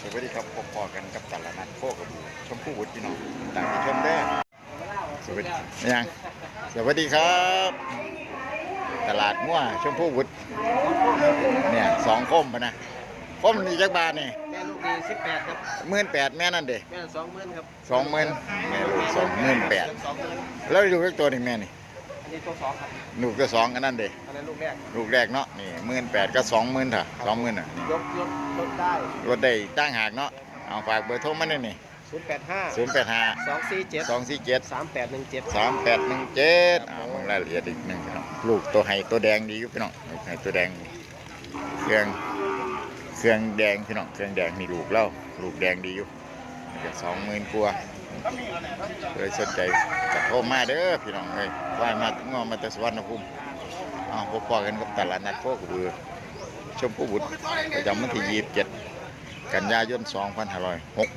สวัสดีครับพบพอกันกับตลาดนัดโคกระบูชมพู่วุฒิพี่น้องต่างที่ชมได้อสวัสดียังสวัสดีครับ ตลาดมั่วชมพู่วุฒิเนี่ยสองคมปะนะคมนี่จักบาทนี่แม่ลูกดีสิบแปดครับหมื่นแปดแม่นั่นเด้แม่สองหมื่นครับสองหมื่นแม่ลูกสองหมื่นแปดสองหมื่นแล้วลูกอีกตัวนี่แม่นี่ อันนี้ตัวสองครับลูกก็สองกันนั่นเด้อันนั้นลูกแรกลูกแรกเนาะนี่หมื่นแปดก็สองหมื่นเถอะสองหมื่นอะนี่ยกยกลดได้รถได้ตั้งหากเนาะเอาฝากเบอร์โทรมาหน่อยนี่ศูนย์แปดห้าศูนย์แปดห้าสองสี่เจ็ดสองสี่เจ็ดสามแปดหนึ่งเจ็ดสามแปดหนึ่งเจ็ดอ่ามึงรายละเอียดอีกหนึ่งพี่น้องลูกตัวไห้ตัวแดงดีอยู่พี่น้องลูกไห้ตัวแดงเครื่องเครื่องแดงพี่น้องเครื่องแดงนี่ลูกเล่าลูกแดงดีอยู่นี่สองหมื่นกว่า เลยสนใจจัดโทรมาเด้อพี่น้องเฮ้ยว่ายมางอมาแต่สวรรณภูมิเอาพบปอกันกับตลาดนัดโคกบือชมพู่บุตรประจำวันที่ยี่สิบเจ็ดกันยายนสองพันห้าร้อยหก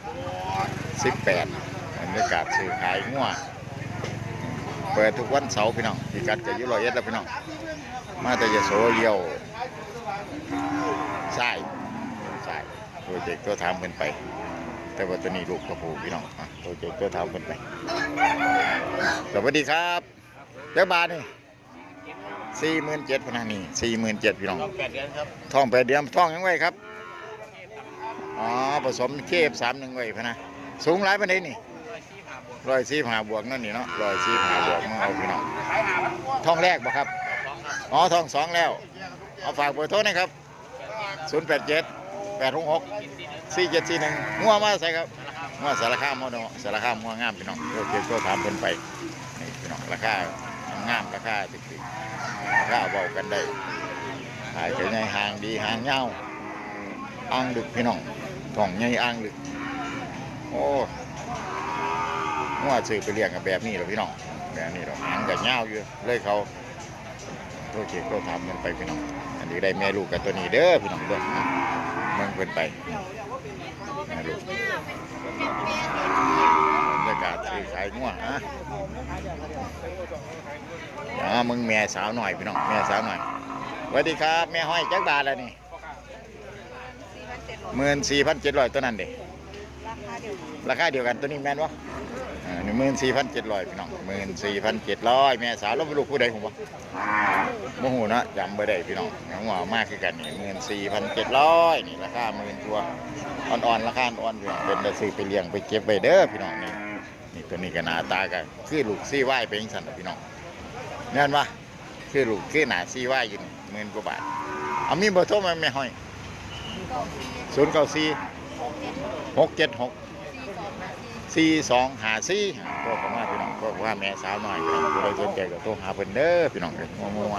สิบแปดบรรยากาศซื้อขายงัวเปิดทุกวันเสาร์พี่น้องพิกัดกับยุโรเอ็ดแล้วพี่น้อง มาแต่ยโสเลี้ยวใช่ใช่ตัวเจกตัวทำเพิ่นไป แต่ว่าตัวนี้ลูกกระพูพี่น้องอะตัวเจกตัวทำเพิ่นไปสวัสดีครับเจ้าบาทนี่สี่หมื่นเจ็ดพนันนี่สี่หมื่นเจ็ดพี่น้องต้องแปดเดือนครับท่องแปดเดือนท่องยังไงครับอ๋อผสมเคฟสามหนึ่งไว้พะนะสูงหลายปานใดนี่ร้อยสี่ห้าบวกร้อยสี่หาบวกนั่นนี่เนาะร้อยสี่หาบวกมาเอาพี่น้องขายหาพันกว่าท่องแรกบ่ครับสองครับอ๋อท่องสองแล้วเอาฝากเบอร์โทรหนะครับศูนย์แปดเจ็ด แปดหกหกสี่เจ็ดสี่หนึ่งงัวมาใส่ครับงัวสารคามมอดสารคามงัวงามพี่น้องโอเคก็ถามเพิ่นไปนี่พี่น้องราคางามราคาตึกๆราคาเบากันได้ขายกันใหญ่ห่างดีห่างเงาอ่างดึกพี่น้องท่องใหญ่อ่างดึกโอ้งัวซื้อไปเลี้ยงกับแบบนี้หรอพี่น้องแบบนี้เหรอหางกับเงาอยู่เลยเขาโอเคก็ทำกันไปพี่น้องอันนี้ได้แม่ลูกกับตัวนี้เด้อพี่น้องเด้อ เมืองเพิ่นไปแม่ลูกบรรยากาศซื้อขายงัวฮะอ๋อมึงแม่สาวหน่อยพี่น้องแม่สาวหน่อยสวัสดีครับ แม่ห้อยจักบาทแล้วนี่หมื่นสี่พันเจ็ดร้อยตัวนั้นเด้ราคาเดียวกันตัวนี้แม่นวะ หนึ่งหมื่นสี่พันเจ็ดร้อยพี่น้องหมื่นสี่พันเจ็ดร้อยแม่สาวแล้วลูกผู้ใดผมวะโมโหเนาะจำไม่ได้พี่น้องน้องหวามากคือกันนี่หมื่นสี่พันเจ็ดร้อยนี่ราคาหมื่นตัวอ่อนๆราคาอ่อนๆพี่น้องเป็นแต่ซื้อไปเลี้ยงไปเก็บไว้เด้อพี่น้องนี่นี่ตัวนี้ก็หนาตากันคือลูกซี่ไหวไปยังสันพี่น้องแน่นวะคือลูกคือหนาซี่ไหวอยู่หมื่นกว่าบาทเอามีเบอร์โทรมาไม่ห้อยศูนย์เก้าสี่หกเจ็ดหก สี่สองหาสี่ตัวผมว่าพี่น้องก็ว่าแม่สาวหน่อยพี่น้องผู้ใดสนใจก็โทรหาเพิ่นเด้อพี่น้องเอ้ยงัว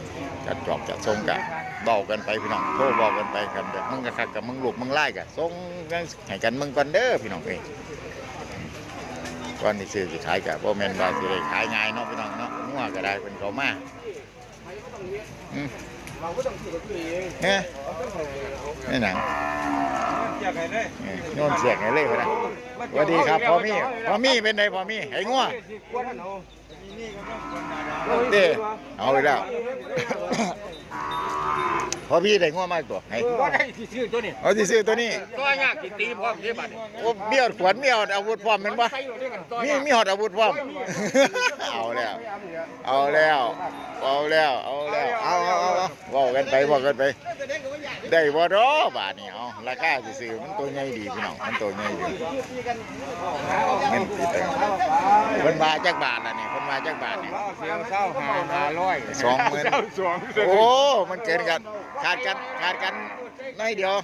ๆจัดจอบจัดทรงกันเบากันไปพี่น้องโทรบอกกันไปกันแบบมึงกะคักกับมึงลูกมึงไล่กันทรงกันให้กันมึงก่อนเด้อพี่น้องเอ้ยก่อนที่ซื้อสิขายกับโบแมนว่าสิได้ขายง่ายเนาะพี่น้องเนาะงัวก็ได้เป็นเขามาอืม เราก็ต้องซื้อตัวเองเฮ้ยนี่หนังอยากให้ได้เออโน่นเสียงไงเลยพี่นะสวัสดีครับพ่อมี่พ่อมี่เป็นไงพ่อมี่ไอ้งัวเด้เอาไปแล้ว พ่อพี่ได้งัวมากตัวไอ้ก็ได้ที่ซื้อตัวนี้เอาที่ซื้อตัวนี้ก็ยากที่ตีพร้อมที่บัดนี้โอ้เบี้ยวขวานเบี้ยวอาวุธพร้อมแมันปะใช้อยู่ด้วยกันตัวมียากมีหอดอาวุธพร้อมเอาแล้ว เอาแล้ว เอาแล้ว เอาแล้ว เอาเอาเอาเอาบอกกันไปบอกกันไป ได้บ่ดอบาทนี่เอาราคาซื่อๆมันตัวใหญ่ดีพี่น้องมันตัวใหญ่ดีเงินติดแต่เพิ่นมาจักบาทล่ะนี่เพิ่นมาจักบาทนี่เสียงเศร้าหาหาร้อยสองหมื่นสองโอ้มันเกินกันขาดกันขาดกันน้อยเดียว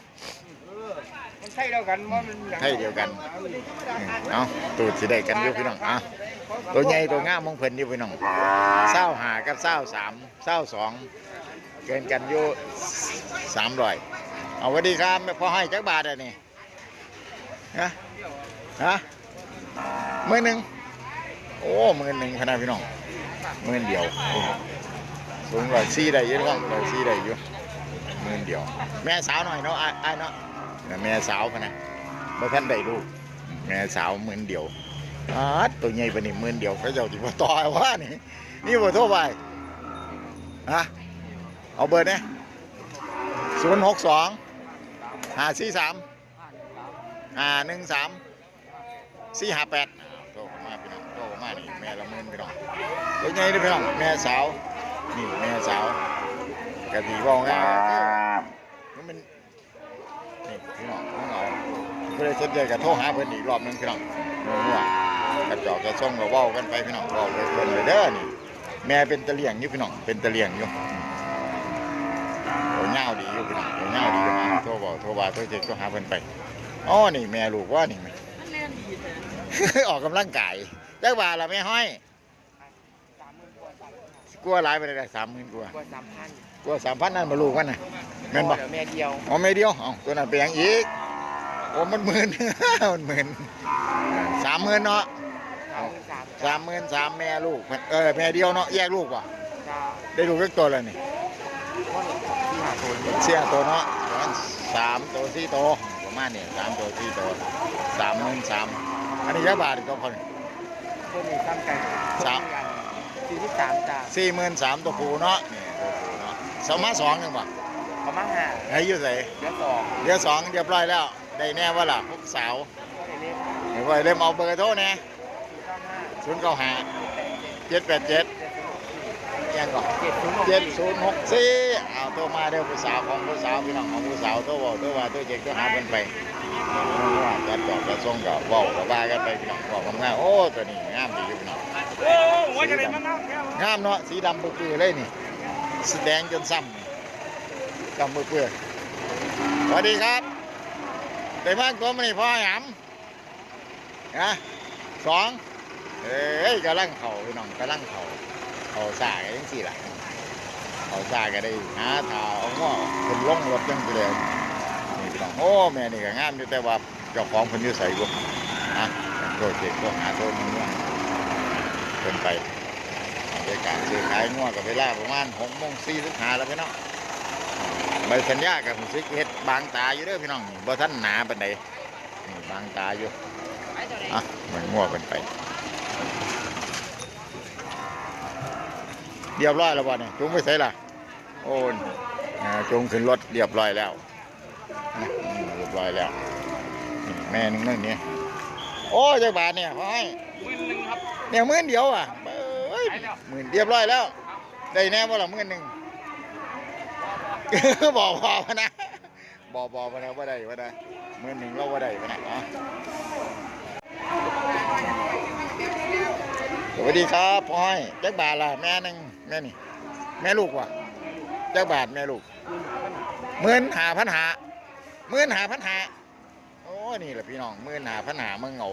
มันใช่เดียวกันมันไทยเดียวกันอืมเอาตูดสิได้กันอยู่พี่น้องเอาตัวใหญ่ตัวงามมองเพิ่นอยู่พี่น้องเศร้าหากับเศร้าสามเศร้าสอง เกินกันอยู่สามร้อยเอาวัสดีครับพอให้จักบาทอะนี่ฮะฮะมือหนึ่งโอ้มือหนึ่งขนาดพี่น้องมือเดียวสูงร้อยสี่ได้อยังร้อยสี่ได้อยู่มือเดียว แม่สาวหน่อยเนาะอ้ายอ้เนาะแม่สาวพะนะบ่อท่านได้ลูกแม่สาวหมื่นเดียวอาดตัวใหญ่ปนนี้หมื่นเดียวเขาเจ้าสิบต่อว่านี่นี่บ่โทรไปฮะ เอาเบอร์เนี่ย062 543ห้ามหนึ่งสามสี่ห้าแปดโตมาพี่น้องโตมานี่แม่ละหมื่นพี่น้องเป็นไงด้อพี่น้องแม่สาวนี่แม่สาวกะดีบอกง่ายมันเป็นนี่พี่น้องพี่น้องเพื่อสนใจก็โทรหาเพิ่อนอีกรอบหนึงพี่น้องมั่วกระจอกกระส่องก็เว้าวกันไปพี่น้องเว้าเลยเพิ่นเลยเด้อนี่แม่เป็นตะเลียงอยู่พี่น้องเป็นตะเลียงอยู่ อยู่พี่น้องโอ้เงาดีอยู่โทรบอกโทรว่าโทรเจ็กโทรหาเพิ่นไปอ๋อนี่แม่ลูกว่านี่แม่ มันแน่นดีแต่ออกกำลังกายจักบาทละแม่ห้อย สามหมื่นกว่าสามกลัวหลายไปเลยสามหมื่นกลัวกว่าสามพันกลัวสามพันนั่นมาลูกมันน่ะแม่นบ่ เดี๋ยวแม่เดียวอ๋อแม่เดียวอ๋อตัวนั้นไปยังอีกโอ้มันหมื่น มันหมื่นสามหมื่นเนาะสามหมื่นสามสามหมื่นสามแม่ลูกเออแม่เดียวเนาะแยกลูกว่ะจ้าได้ลูกเล็กตัวแล้วนี่ เสียตัวเนาะประมาณสามตัวสี่ตัวประมาณนี้สามตัวสี่ตัวสามหมื่นสามอันนี้ยักบาทอีกตัวคนเพิ่มอีกตั้งใจสามสี่ที่สามจ้าสี่หมื่นสามตัวผูเนาะนี่ตัวผูเนาะสมาสองยังบ่ประมาณห้าให้อยุ่ใส่เดี๋ยวสองเดี๋ยวสองเรียบร้อยแล้ว ได้แน่ว่าล่ะพวกสาวเล่นเดี๋ยวไว้เริ่มเอาเบอร์โทรแน่เก้าห้าศูนย์เก้าห้าเจ็ดแปดเจ็ดยังก่อนเจ็ดศูนย์หกเจ็ดศูนย์หกสี่เอา โทรมาเด้อผู้สาวของผู้สาวพี่น้องของผู้สาวโทรบอกโทรว่าโทรเจ็กโทรหาเพิ่นไปว่าจะจอดจะส่งก็เว้าก็ว่ากันไปพี่น้องบอกงามโอ้ตัวนี้งามดีอยู่พี่น้องโอ้หัวจะได้มันน้ำแค่งามเนาะสีดำเปื้อเลยนี่สแดงจนซ้ำดำเปื้อสวัสดีครับได้มากตัวมันนี่พ่อหยำนะสองเอ้ยกำลังเข่าพี่น้องกำลังเข่าเข่าซ่ากันยังสี่ล่ะ เขาซาก็ได้หาทาเอาง้อคนลงรถจังไปเลยนี่พี่น้องโอ้แม่นี่ก็งามอยู่แต่ว่าเจ้าของเพิ่นอยู่ใส่บุนะโทษเจ็บก็หาโทษมันว่าเพิ่นไปบรรยากาศซื้อขายงัวกับเวลาประมาณหกโมงสี่สิบห้าแล้วพี่น้องใบสัญญากับผมซิกเฮ็ดบางตาอยู่เด้อพี่น้องบ่ท่านหนาปานใดนี่บางตาอยู่อะมันงัวกันไป เรียบร้อยแล้วบ่เนี่ยจุงไปใส่ล่ะโอ้นอ่าจุงขึ้นรถเรียบร้อยแล้วนะอืมเรียบร้อยแล้วนี่แม่นึงนึงนี่โอ้จักบาทเนี่ยพ่อให้หมื่นหนึ่งครับเนี่ยหมื่นเดียวอะเอ้ยได้แล้วหมื่นเรียบร้อยแล้ว ได้แน่ว่าละหมื่นหนึ่งบอกพอพะนะบอกบอกพะนะว่าได้ว่าได้หมื่นหนึ่งเราว่าได้พะนะอ๋อสวัสดีครับพ่อยแจ็คบาทล่ะแม่หนึ่ง แม่นี่ แม่ลูกว่ะแจ็คบาทแม่ลูกหมื่นหาพันหาหมื่นหาพันหาโอ้นี่แหละพี่น้องหมื่นหาพันหาเมืองเงา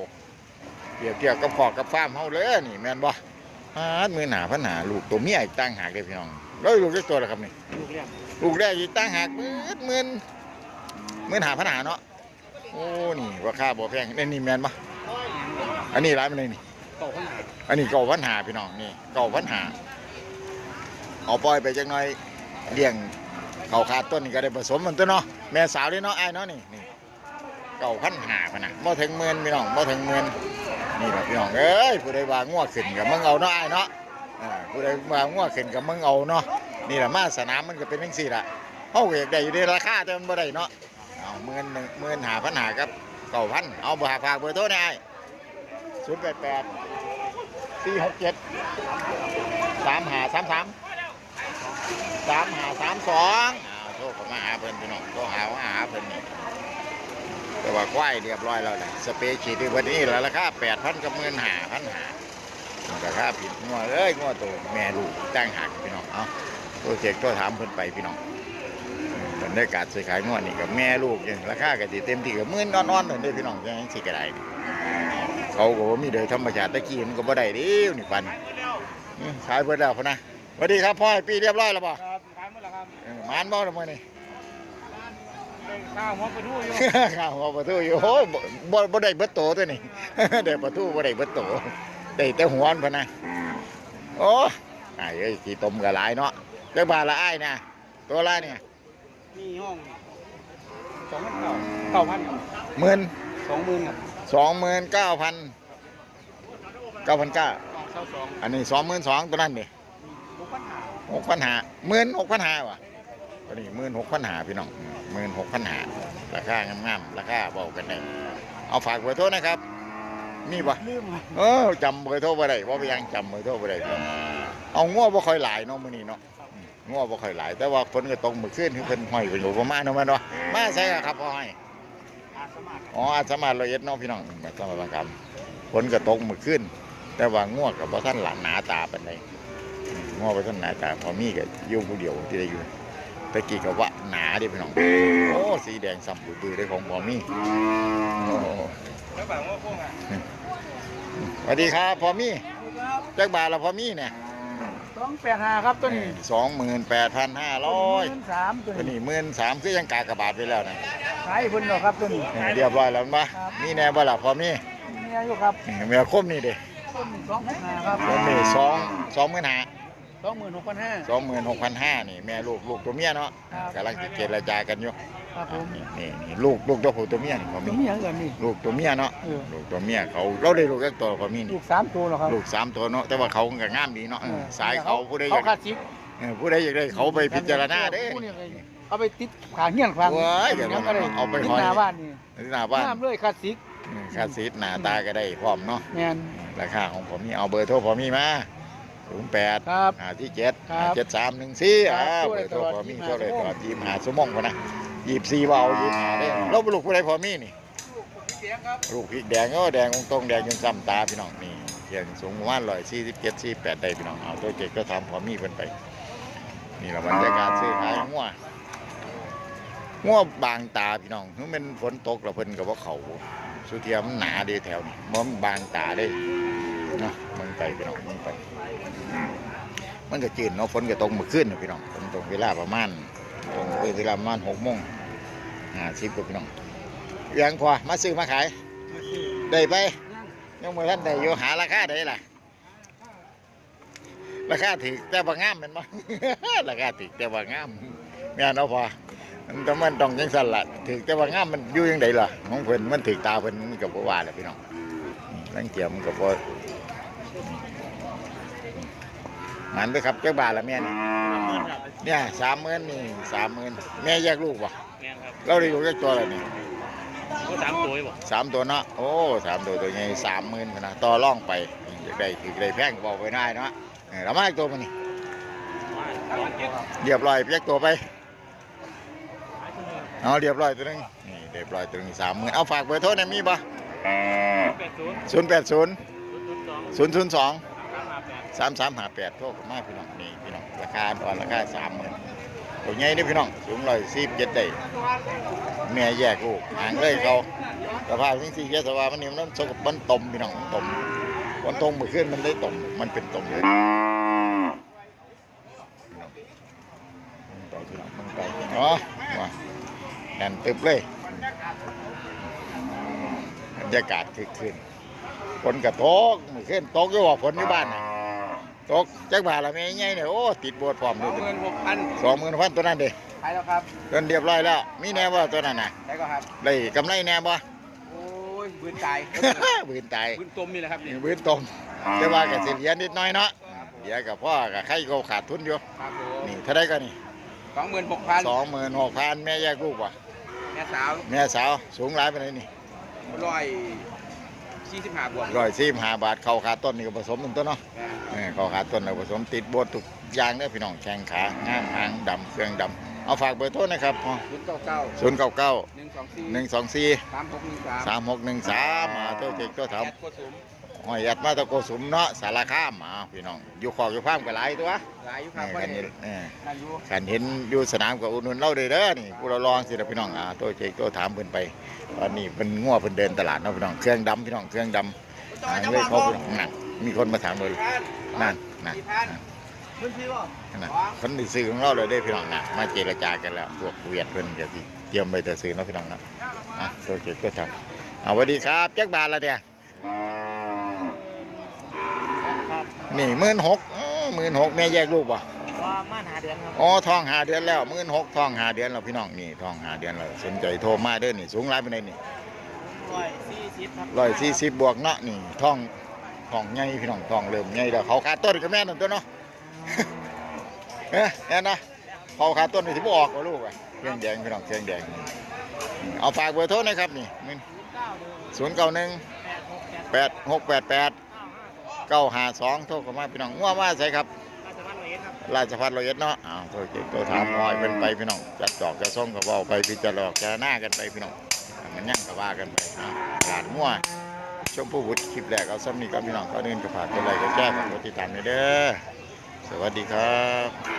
เปรียบเทียบกับขอกกับฟามเฮาเลยนี่แม่นบ่ฮาดมือหนาพันหาลูกตัวเมียอีกตั้งหากเลยพี่น้องแล้วลูกจักตัวละครับนี่ลูกเลี้ยงลูกแรกอีกตั้งหากมืดหมื่นหมื่นหาพันหาเนาะโอ้นี่ราคาบ่แพงนี่นี่แมนบ่อันนี้ร้านมันเลยนี่อันนี้เก่าพันหาพี่น้องนี่เก่าพันหา เอาปล่อยไปจักหน่อยเลี้ยงเขาขาดต้นนี่ก็ได้ผสมมันตัวเนาะแม่สาวด้วยเนาะไอ้เนาะนี่นี่เก่าพันหาพะนะบ่ถึงหมื่นพี่น้องบ่ถึงหมื่นนี่แหละพี่น้องเอ้ยผู้ใดว่างัวขึ้นกับมึงเอาเนาะไอ้เนาะผู้ใดว่างัวขึ้นกับมึงเอาเนาะนี่แหละมาสนามมันก็เป็นจังซี่ละเฮาก็อกได้อยู่ในราคาแต่มันบ่ได้เนาะเอาหมื่นหนึ่งหมื่นหาพันหากับเก้าพันเอาบ่ฝากเบอร์โทรได้ศูนย์แปดแปดสี่หกเจ็ดสามหาสามสาม สามหาสามสองโทรเข้ามาหาเพิ่นพี่น้องโทรหาว่าหาเพิ่นนี่แต่ว่าควายเรียบร้อยแล้วแหละสเปรย์ฉีดที่วันนี้แล้วราคาแปดพันกับหมื่นหาพันหาราคาผิดงัวเอ้ยงัวโตแม่ลูกจ้งหักพี่น้องเอาตัวเจ็กตัวถามเพิ่นไปพี่น้องบรรยากาศซื้อขายงัวนี่กับแม่ลูกเนี่ยราคาก็สิเต็มที่กับหมื่นนอนๆเลยเด้อพี่น้องจังสิกระไดเขาก็บ่มีโดยธรรมชาติตะกี้มันก็บ่ได้ดิวนี่ปันขายเบิดแล้วพนะ สวัสดีครับพ่อปีเรียบร้อยแล้วป่ะครับขายหมดแล้วครับมานบ่ละมื้อนี้ ข้าวหัวปลาทูอยู่ข้าวหัวประตูอยู่โอ้ยบ่บ่บ่ได้เบิดโตตัวนี่ ได้ประตูบ่ได้เบิดโตได้แต่หัวมันพะนะโอ้อ้ายเอ้ยขี้ต้มก็หลายเนาะจักบาทละอ้ายนะตัวละเนี่ยมีห้องสองพันเก้าเก้าพันครับหมื่น สองหมื่นครับสองหมื่นเก้าพันเก้าพันเก้าสองเท่าสองอันนี้สองหมื่นสองตัวนั้นนี่หกพัน ห้าหกพันหาหมื่นหกพันหาวะตัวนี้หมื่นหกพันหาพี่น้องหมื่นหกพันหาราคางามๆราคาบอกกันได้เอาฝากเบอร์โทรนะครับมีปะลืมไงเออจำเบอร์โทรบ่ได้ว่าไปยังจำเบอร์โทรบ่ได้พี่น้องเอาง้อบ่ค่อยหลายเนาะมื้อนี้เนาะอืมง้อบ่ค่อยหลาย แต่ว่าฝนก็ตกมื้อคืนคือเพิ่นห้อยเพิ่นอยู่ประมาณนั้นแม่นบ่มาใส่อะครับพ่อให้อาสมัครอ๋ออาจสามารถร้อยเอ็ดเนาะพี่น้องมาสมัครครับฝนก็ตกมื้อคืนแต่ว่าง้อก็บ่ทันหลานหนาตาปานใดอืม ง้อบ่ทันหนาตาพอมีก็อยู่ผู้เดียวที่ได้อยู่ตะกี้ก็ว่าหนาเดิพี่น้องโอ้สีแดงซ้ำปื้อๆได้ของพอมีโอ้แล้วแบบว่าพวกอะสวัสดีครับพอมีจักบาทละพอมีเนี่ยสองแปดห้าครับตัวนี้สองหมื่นแปดพันห้าร้อยหมื่นสามตัวตัวนี้นี้หมื่นสามคือยังกากระบาดไปแล้วนะขายเพิ่นเหรอครับตัวนี้นี่เรียบร้อยแล้วมั้ยครับมีแน่บ่ล่ะพอมีมีอายุครับนี่เมียคมนี่เด้ต้นสองหกห้าครับคมนี่สองสองหมื่นห้า สองหมื่นหกพันห้า สองหมื่นหกพันห้านี่แม่ลูกลูกตัวเมียเนาะครับกำลังจะเจรจากันอยู่ครับผม นี่นี่นี่ลูกลูกตัวผู้ตัวเมียนี่พอมีมีอย่างเกินนี่ ลูกตัวเมียเนาะเออ ลูกตัวเมียเขาเราได้ลูกแค่ตัวพอมีลูนี่กสามตัวเหรอครับ ลูกสามตัวเนาะแต่ว่าเขาก็งามดีเนาะเออสายเขาผู้ใดอเขายากคาดซิกเออผู้ใดอยากได้เขาไปพิจารณาเด้ ผู้นี่เลยเอาไปติดขาเงี้ยนครั้งว้ายเดี๋ยวยังก็ได้เอาไปติดห้อยหน้าบ้านนี่ที่หน้าบ้านน้ำเลยคาดซิกอืมค่าซีดหน้าตาก็ได้พร้อมเนาะแม่นราคาของผมมีเอาเบอร์โทรผมมีมา ศูนย์แปดครับหาที่เจ็ดครับเจ็ดสามหนึ่งสี่ครัอ่าบเบอร์โทรผมมีช่โทรวยเลยตตลลออดดยี่สิบห้าชั่วโมงพอนะยี่สิบสี่ว่าเอายี่สิบห้าได้เราเป็นลูกผู้ใดพอมีนี่ เสียงครับลูกพริกแดงก็แดงตรงๆแดงจนซ้ำตาพี่น้องนี่เพียงสูงประมาณร้อยสี่สิบเจ็ดสี่แปดได้พี่น้องเอาตัวเจ็ดก็ทำพอมีเพิ่นไป นี่เราบรรยากาศซื้อขายงัวงัวบางตาพี่น้องคือมันฝนตกแล้วเพิ่นกับว่าเขาสุเทียมนหนาเดีแถวนี้มันบางตาได้เนาะมันไปพี่น้องมันไป มันก็จืดเนาะฝนก็ตกเมื่อคืนน่ะพี่น้องฝนตกเวลาประมาณตรงเวลาประมาณหกโมงห้าสิบกว่าพี่น้องยังพอมาซื้อมาขายได้ไปยังมือท่านได้อยู่หาราคาได้ล่ะราคาถือแต่ว่างามแมันบ่ราคาถือแต่ว่างามแม่นเอาพอมันต้องมันต้องยังสั่นละถือแต่ว่างามมันอยู่ยังไงล่ะของเพิ่นมันถือตาเพิ่นมันก็บ่ว่าแหละพี่น้องนี่ลังเกียจมันก็บ่ มันไปครับจักบาทละแม่นี่เนี่ยสามหมื่นนี่สามหมื่นแม่แยกลูกบ่แม่นครับเราได้ลูกจักตัวแล้วนี่ก็สามตัวบ่สามตัวเนาะโอ้สามตัวตัวใหญ่สามหมื่นนะต่อร่องไปอยากได้ถือได้แพงบอกไปได้เนาะเออแล้วมาอีกตัวมันนี่เรียบร้อยเพียกตัวไปเอาเรียบร้อยตัวหนึงนี่เรียบร้อยตัวหนึงสามหมื่นเอาฝากเบอร์โทรหน่อยมีปะแปดศูนย์ศูนย์แปดศูนย์ศูนย์ศูนย์สองศูนย์ศูนย์ สามสามห้าแปดโทรกันมาพี่น้องนี่พี่น้องราคาตอนราคาสามหมื่นตัวใหญ่นี่พี่น้องสูงร้อยสี่เจ็ดได้แม่แยกลูกหางเลยเขาสภาพจริงสี่เจ็ดสภาพมันนี่มันสกปรกมันตมพี่น้องมันตมวันตรงเมื่อคืนมันได้ตมมันเป็นตมเลยนไปพี่น้องมันไปเนาะว่าแน่นตึบเลยบรรยากาศคึกคืนฝนกระตกมื้อคืนตกอยู่ว่าฝนอยู่บ้านน่ะ ตกจักบาทละแม่ใหญ่เนี่ยโอ้ติดโบวชพร้อมสด้อวงยหมื่นหกพันสองหมื่นพันตัวนั้นเด้ขายแล้วครับเดินเรียบร้อยแล้ว มีแน่บ่ตัวนั้นน่ะได้ก็ครับ ได้กำไรแน่บ่ โอ้ยบืนตายบืนตายบืนต้มนี่แหละครับนี่บืนตมแต่ว่าก็สิเหลือนิดหน้อยเนาะเดี๋ยวกับพ่อกับใครก็ขาดทุนอยู่ครับผมนี่เท่าไรก็นี่สองหมื่นหกพันสองหมื่นหกพันแม่แยกลูกว่ะแม่สาวแม่สาวสูงหลายไปไหนใดนี่ร้อย สี่สิบห้าบวกร้อยสี่ห้าบาทเข้าขาต้นนี่ก็ผสมหนึ่งตัวเนาะเออเขาขาต้นเราผสมติดโบดทุกอย่างเนี่ยพี่น้องแข้งขางามหางดำเครื่องดำเอาฝากเบอร์โทรนะครับศูนย์เก้าเก้าศูนย์เก้าเก้าหนึ่งสองสี่หนึ่งสองสี่สามหกหนึ่งสามสามหกหนึ่งสามมาเตัวเจ็กตัวถามแอดโคสุม หอยยัดมาตะโกสุมเนาะสารคามมาพี่น้อง อยู่ขอกอยู่ฟาร์มก็หลายตัวหลายอยู่คเอรับอว่ากันเห็นี้นเออนั่นอยู่กันเห็นอยู่สนามกับอุดหนุนเล่าเลยเด้อนี่กูเราลองสิเด้อพี่น้องอ่าตัวเจ็กตัวถามเพิ่นไปตอนนี้เพิ่นง่วเพิ่นเดินตลาดเนาะพี่น้องเครื่องดำพี่น้องเครื่องดำอ่าเลยเขาพี่น้องนั่นมีคนมาถามเลยนั่นนั่นนั่นพื้นที่ว่านะคนที่ซื้อของเราเลยได้พี่น้องนะมาเจรจากันแล้วพวกเวียดเพิ่นจะสิเตรียมไปแต่ซื้อเนาะพี่น้องนะอะตัวเจ็ดก็ทำเอาสวัสดีครับแจ็คบาทละเนี่ย นี่หมื่นหกหมื่นหกแม่แยกลูกป่ะว่ามาหาเดือนครับอ๋อทองหาเดือนแล้วหมื่นหกทองหาเดือนแล้วพี่น้องนี่ทองหาเดือนแล้วสนใจโทรมาเด้อนี่สูงหลายไปไหนใดนี่ร้อยสี่สิบครับร้อยสี่สิบบวกเนาะนี่ทองทองใหญ่พี่น้องทองเริ่มใหญ่แล้วเขาขาดต้นก็แม่นนตัวเนาะเอ๊ะแน่นะเขาขาดต้นนี่ที่บออกว่าลูกอะเครื่องแดงพี่น้องเครื่องแดงนี่เอาฝากเบอร์โทรหนะครับนี่ศูนย์เก้าหนึ่ง091แปดหกแปดแปดหกแปดแปด เก้าห้าเก้าหาสองโทรเข้ามาพี่น้องง่วมาใส่ครับ ราชพัฒน์ร้อยเอ็ดครับราชพัฒน์ร้อยเอ็ดเนาะอ้าวโทรเก่งโทรถามหอยเป็นไปพี่น้องจัดจอกจะส่งกับว่าไปพิจารณาจะหน้ากันไปพี่น้องมันยั่งกับว่ากันไปอ้าวตลาดมั่วชมผู้บุตรคลิปแรกเอาซ้ำนี้กับพี่น้องก็เดินกับผ่านตัวไรก็แจ้งกับติดตามเลยเด้อสวัสดีครับ